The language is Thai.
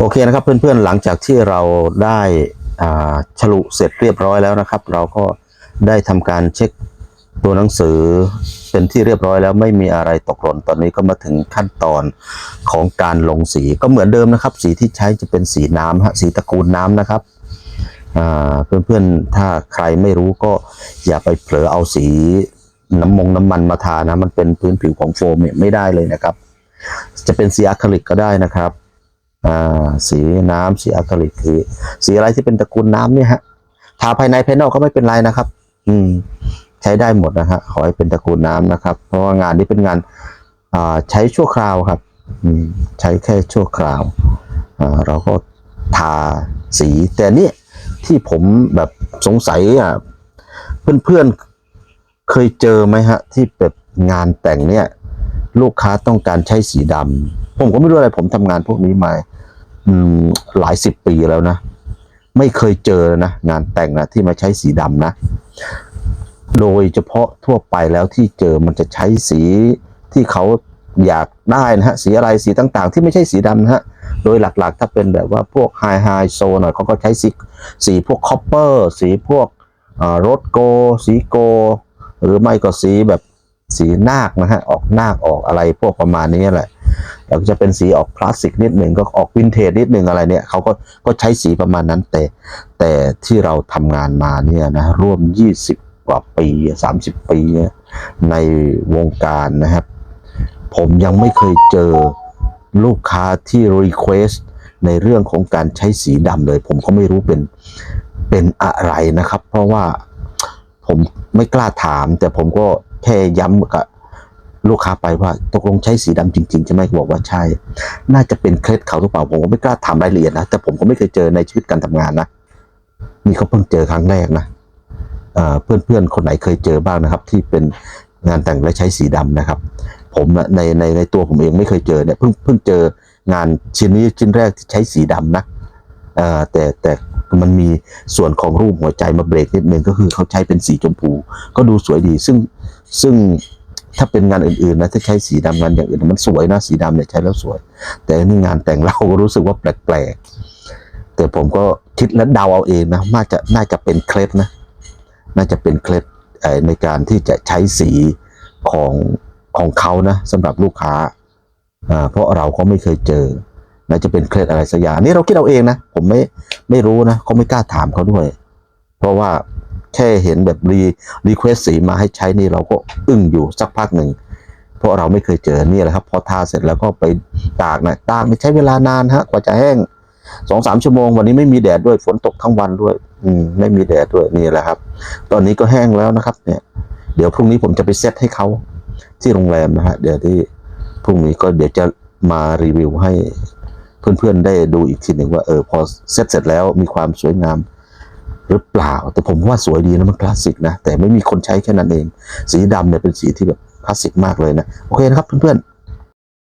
โอเคนะครับเพื่อนๆหลังจากที่เราได้ฉลุเสร็จเรียบร้อยแล้วนะครับ เราก็ได้ทำการเช็คตัวหนังสือเป็นที่เรียบร้อยแล้วไม่มีอะไรตกหล่นตอนนี้ก็มาถึงขั้นตอนของการลงสีก็เหมือนเดิมนะครับ สีที่ใช้จะเป็นสีน้ำฮะสีตระกูลน้ำนะครับเพื่อนๆถ้าใครไม่รู้ก็อย่าไปเผลอเอาสีน้ำมงน้ำมันมาทานะ มันเป็นพื้นผิวของโฟมเนี่ยไม่ได้เลยนะครับ จะเป็นสีอะคริลิกก็ได้นะครับ อ่าสีน้ำสีอะคริลิกคือสีอะไรที่เป็นตระกูลน้ำเนี่ยฮะทาภายในภายนอกก็ไม่เป็นไรนะครับ อืม ใช้ได้หมดนะฮะขอให้เป็นตระกูลน้ำนะครับ เพราะว่างานนี้เป็นงานอ่าใช้ชั่วคราวครับ อืม ใช้แค่ชั่วคราวอ่าเราก็ทาสี แต่นี่ที่ผมแบบสงสัยอะเพื่อนๆเคยเจอไหมฮะ ที่แบบงานแต่งเนี่ย ลูกค้าต้องการใช้สีดำ ผมก็ไม่รู้อะไร ผมทำงานพวกนี้มาอืมหลายสิบปีแล้วนะ ไม่เคยเจอนะงานแต่งนะที่มาใช้สีดำนะ โดยเฉพาะทั่วไปแล้วที่เจอมันจะใช้สีที่เขาอยากได้นะฮะสีอะไรสีต่างๆ ที่ไม่ใช่สีดำนะฮะโดยหลักๆ ถ้าเป็นแบบว่าพวกไฮไฮโซหน่อยเขาก็ใช้สีสีพวกคอปเปอร์สีพวกรถโก สีโก หรือไม่ก็สีแบบสีนาคนะฮะออกนาคออกอะไรพวกประมาณนี้แหละ แล้วก็จะเป็นสีออกคลาสสิกนิดหนึ่งก็ออกวินเทจนิดหนึ่งอะไรเนี่ยเขาก็ก็ใช้สีประมาณนั้นแต่แต่ที่เราทำงานมาเนี่ยนะร่วม 20 กว่าปี 30 ปีเนี่ยในวงการนะครับ ผมยังไม่เคยเจอลูกค้าที่รีเควสในเรื่องของการใช้สีดำเลย ผมก็ไม่รู้เป็นเป็นอะไรนะครับ เพราะว่าผมไม่กล้าถาม แต่ผมก็แค่ย้ำกับ ลูกค้าไปว่าตกลงใช้สีดำจริงๆใช่ไหมบอกว่าใช่ น่าจะเป็นเคล็ดเขาหรือเปล่าผมก็ไม่กล้าถามรายละเอียดนะแต่ผมก็ไม่เคยเจอในชีวิตการทำงานนะนี่เขาเพิ่งเจอครั้งแรกนะเพื่อนเพื่อนๆคนไหนเคยเจอบ้างนะครับ ที่เป็นงานแต่งและใช้สีดำนะครับ ผมน่ะในในในตัวผมเองไม่เคยเจอเนี่ยเพิ่งเพิ่งเจองานชิ้นนี้ชิ้นแรกที่ใช้สีดำนะแต่แต่มันมีส่วนของรูปหัวใจมาเบรกนิดนึงก็คือเขาใช้เป็นสีชมพู ก็ดูสวยดีซึ่งซึ่ง ถ้าเป็นงานอื่นๆนะถ้าใช้สีดำงานอย่างอื่นมันสวยนะสีดำเนี่ยใช้แล้วสวย แต่นี่งานแต่งเราก็รู้สึกว่าแปลกๆแต่ผมก็คิดและเดาเอาเองนะน่าจะน่าจะเป็นเคล็ดนะ น่าจะเป็นเคล็ดในการที่จะใช้สีของของเขานะสำหรับลูกค้าเพราะเราก็ไม่เคยเจอน่าจะเป็นเคล็ดอะไรสักอย่างนนี่เราคิดเอาเองนะ ผมไม่ไม่รู้นะเขาไม่กล้าถามเขาด้วย เพราะว่า แค่เห็นแบบรีรีเควสสีมาให้ใช้นี่เราก็อึ้งอยู่สักพักหนึ่ง เพราะเราไม่เคยเจอนี่แหละครับ พอทาเสร็จแล้วก็ไปตากนะตากไม่ใช้เวลานานฮะกว่าจะแห้งสองสามชั่วโมงวันนี้ไม่มีแดดด้วยฝนตกทั้งวันด้วย อืมไม่มีแดดด้วยนี่แหละครับ ตอนนี้ก็แห้งแล้วนะครับ เนี่ย เดี๋ยวพรุ่งนี้ผมจะไปเซตให้เขาที่โรงแรมนะฮะเดี๋ยวที่พรุ่งนี้ก็เดี๋ยวจะมารีวิวให้เพื่อนๆได้ดูอีกทีหนึ่งว่าเออพอเซตเสร็จแล้วมีความสวยงาม หรือเปล่า แต่ผมว่าสวยดีนะมันคลาสสิกนะ แต่ไม่มีคนใช้แค่นั้นเอง สีดำเนี่ยเป็นสีที่แบบคลาสสิกมากเลยนะ โอเคนะครับเพื่อนๆ